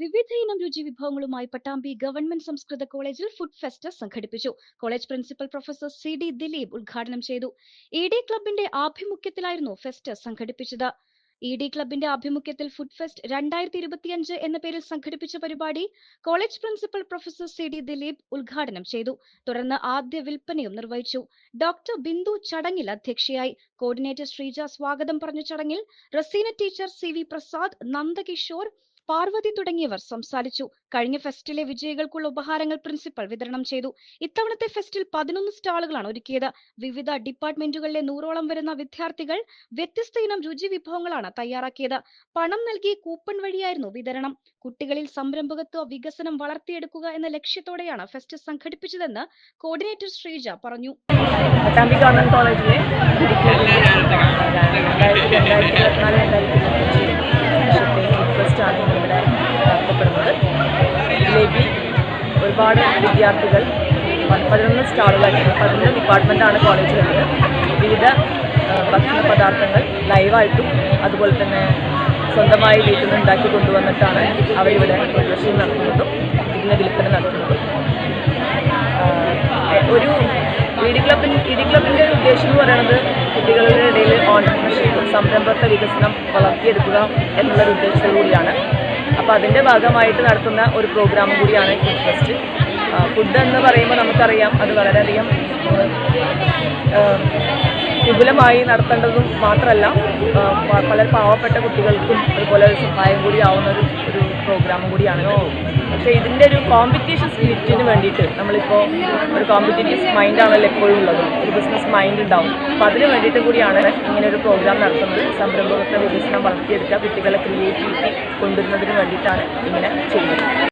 വിവിധ ഇനം രുചി വിഭവങ്ങളുമായി പട്ടാമ്പി ഗവൺമെന്റ് സംസ്കൃത കോളേജിൽ ഫുഡ് ഫെസ്റ്റ് സംഘടിപ്പിച്ചു. College principal professor C D Dileep ഉദ്ഘാടനം ചെയ്തു. ഇ ഡി ക്ലബിന്റെ ആഭിമുഖ്യത്തിലായിരുന്നു ഫെസ്റ്റ് സംഘടിപ്പിച്ചത്. ഇ ഡി ക്ലബിന്റെ ആഭിമുഖ്യത്തിൽ ഫുഡ് ഫെസ്റ്റ് രണ്ടായിരത്തി ഇരുപത്തിയഞ്ച് എന്ന പേരിൽ സംഘടിപ്പിച്ച പരിപാടി college principal professor C D Dileep ഉദ്ഘാടനം ചെയ്തു. തുടർന്ന് ആദ്യ വിൽപ്പനയും നിർവഹിച്ചു. ഡോക്ടർ ബിന്ദു ചടങ്ങിൽ അധ്യക്ഷയായി. കോർഡിനേറ്റർ ശ്രീജ സ്വാഗതം പറഞ്ഞ ചടങ്ങിൽ Raseena teacher C V Prasad Nandakishore Parvathy തുടങ്ങിയവർ സംസാരിച്ചു കഴിഞ്ഞ ഫെസ്റ്റിലെ വിജയികൾക്കുള്ള ഉപഹാരങ്ങൾ പ്രിൻസിപ്പൽ വിതരണം ചെയ്തു ഇത്തവണത്തെ ഫെസ്റ്റിൽ പതിനൊന്ന് സ്റ്റാളുകളാണ് ഒരുക്കിയത് വിവിധ ഡിപ്പാർട്ട്മെന്റുകളിലെ നൂറോളം വരുന്ന വിദ്യാർത്ഥികൾ വ്യത്യസ്ത ഇനം രുചി വിഭവങ്ങളാണ് തയ്യാറാക്കിയത് പണം നൽകി കൂപ്പൺ വഴിയായിരുന്നു വിതരണം കുട്ടികളിൽ സംരംഭകത്വ വികസനം വളർത്തിയെടുക്കുക എന്ന ലക്ഷ്യത്തോടെയാണ് ഫെസ്റ്റ് സംഘടിപ്പിച്ചതെന്ന് കോർഡിനേറ്റർ ശ്രീജ പറഞ്ഞു കോളേജിലെ ഫുഡ് ഇവിടെ നടത്തപ്പെടുന്നത്. ഇതിലേക്ക് ഒരുപാട് വിദ്യാർത്ഥികൾ പതിനൊന്ന് സ്റ്റാളുകളായിട്ട് പതിനൊന്ന് ഡിപ്പാർട്ട്മെന്റാണ് കോളേജിലുള്ളത്. വിവിധ ഭക്ഷണ പദാർത്ഥങ്ങൾ ലൈവായിട്ടും അതുപോലെ തന്നെ സ്വന്തമായി വീട്ടിൽ നിന്ന് ഉണ്ടാക്കി കൊണ്ടുവന്നിട്ടാണ് അവരിവിടെ പ്രദർശനം നടത്തുന്നതും ഇതിന്റെ വിൽപ്പന നടത്തുന്നതും. ഒരു ഇടി ക്ലബിൻ ഇ സംരംഭത്വ വികസനം വളർത്തിയെടുക്കുക എന്നുള്ളൊരു ഉദ്ദേശത്തോടു കൂടിയാണ്. അപ്പോൾ അതിന്റെ ഭാഗമായിട്ട് നടത്തുന്ന ഒരു പ്രോഗ്രാം കൂടിയാണ് ഫുഡ് ഫെസ്റ്റ് ഫുഡ് എന്ന് പറയുമ്പോൾ നമുക്കറിയാം അത് വളരെയധികം വിപുലമായി നടത്തേണ്ടതും മാത്രമല്ല പല പാവപ്പെട്ട കുട്ടികൾക്കും അതുപോലെ സഹായം കൂടി ആവുന്ന ഒരു ഒരു പ്രോഗ്രാം കൂടിയാണ്. പക്ഷേ ഇതിന്റെ ഒരു കോമ്പറ്റീഷൻ സ്പിരിറ്റിന് വേണ്ടിയിട്ട് നമ്മളിപ്പോൾ ഒരു കോമ്പറ്റേറ്റീവ് മൈൻഡാണല്ലോ എപ്പോഴും ഉള്ളത്. ഒരു ബിസിനസ് മൈൻഡ് ഉണ്ടാവും. അപ്പോൾ അതിന് വേണ്ടിയിട്ട് കൂടിയാണ് ഇങ്ങനെ ഒരു പ്രോഗ്രാം നടത്തുന്നത്. സംരംഭകത്തെ വികസനം വളർത്തിയെടുക്കുക കുട്ടികളെ ക്രിയേറ്റിവിറ്റി കൊണ്ടുവരുന്നതിന് വേണ്ടിയിട്ടാണ് ഇങ്ങനെ ചെയ്യുന്നത്.